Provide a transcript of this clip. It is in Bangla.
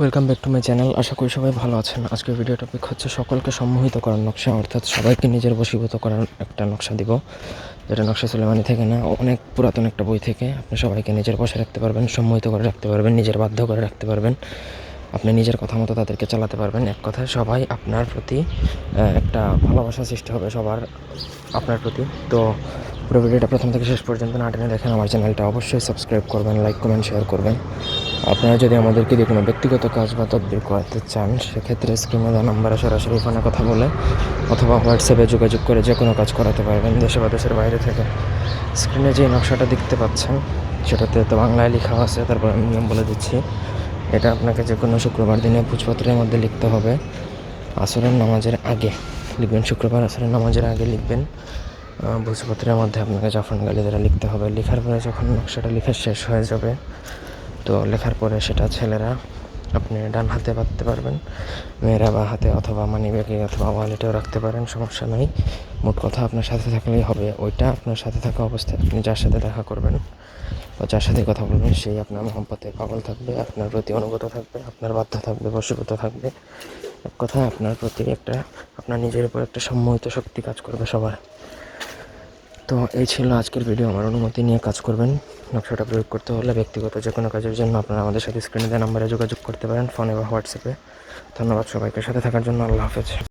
Welcome back to my channel আশা করি সবাই ভালো আছেন। আজকের ভিডিও টপিক হচ্ছে সকলকে সম্মোহিত করার নকশা, অর্থাৎ সবাইকে নিজের বশীভূত করার একটা নকশা দিব। যেটা নকশা সুলেমানি থেকে না, অনেক পুরাতন একটা বই থেকে। আপনি সবাইকে নিজের বসে রাখতে পারবেন, সম্মোহিত করে রাখতে পারবেন, নিজের বাধ্য করে রাখতে পারবেন। আপনি নিজের কথা মতো তাদেরকে চালাতে পারবেন। এক কথায় সবাই আপনার প্রতি একটা ভালোবাসা সৃষ্টি হবে সবার, আপনার প্রতি। তো পুরো ভিডিওটা প্রথম থেকে শেষ পর্যন্ত না টেনে দেখেন, আমার চ্যানেলটা অবশ্যই সাবস্ক্রাইব করবেন লাইক কমেন্ট শেয়ার করবেন। আপনারা যদি আমাদেরকে দিয়ে কোনো ব্যক্তিগত কাজ বা তদবির করাতে চান, সেক্ষেত্রে স্ক্রিনে দেওয়া নাম্বারে সরাসরি ফোনে কথা বলে অথবা হোয়াটসঅ্যাপে যোগাযোগ করে যে কোনো কাজ করাতে পারবেন, দেশে বা দেশের বাইরে থেকে। স্ক্রিনে যে নকশাটা দেখতে পাচ্ছেন, সেটাতে তো বাংলায় লেখা আছে, তারপর আমি নিয়ম বলে দিচ্ছি। এটা আপনাকে যে কোনো শুক্রবার দিনে ভোজপত্রের মধ্যে লিখতে হবে। আসরের নামাজের আগে লিখবেন, শুক্রবার আসরের নামাজের আগে লিখবেন। ভোজপত্রের মধ্যে আপনাকে জাফরান গালি দ্বারা লিখতে হবে, লেখার পরে যখন নকশাটা লেখা শেষ হয়ে যাবে, তো লেখার পরে সেটা ছেলেরা আপনি ডান হাতে বাঁধতে পারবেন, মেয়েরা বা হাতে অথবা মানি ব্যাগে অথবা ওয়ালেটেও রাখতে পারেন, সমস্যা নাই। মোট কথা আপনার সাথে থাকলেই হবে, ওইটা আপনার সাথে থাকা অবস্থায় আপনি যার সাথে দেখা করবেন বা যার সাথে কথা বলবেন, সেই আপনার মহব্বতে পাগল থাকবে, আপনার প্রতি অনুগত থাকবে, আপনার বাধ্য থাকবে, বশীভূত থাকবে। এক কথায় আপনার প্রতি একটা, আপনার নিজের উপর একটা সম্মোহিত শক্তি কাজ করবে সবার। তো এই ছিল আজকের ভিডিও আমার অনুমতি নিয়ে কাজ করবেন। নকশাটা প্রয়োগ করতে হলে ব্যক্তিগত যে কোনো কাজের জন্য আপনারা আমাদের সাথে স্ক্রিনে দেওয়া নাম্বারে যোগাযোগ করতে পারেন ফোনে বা হোয়াটসঅ্যাপে ধন্যবাদ সবাইকে। সাথে থাকার জন্য আল্লাহ হাফেজ।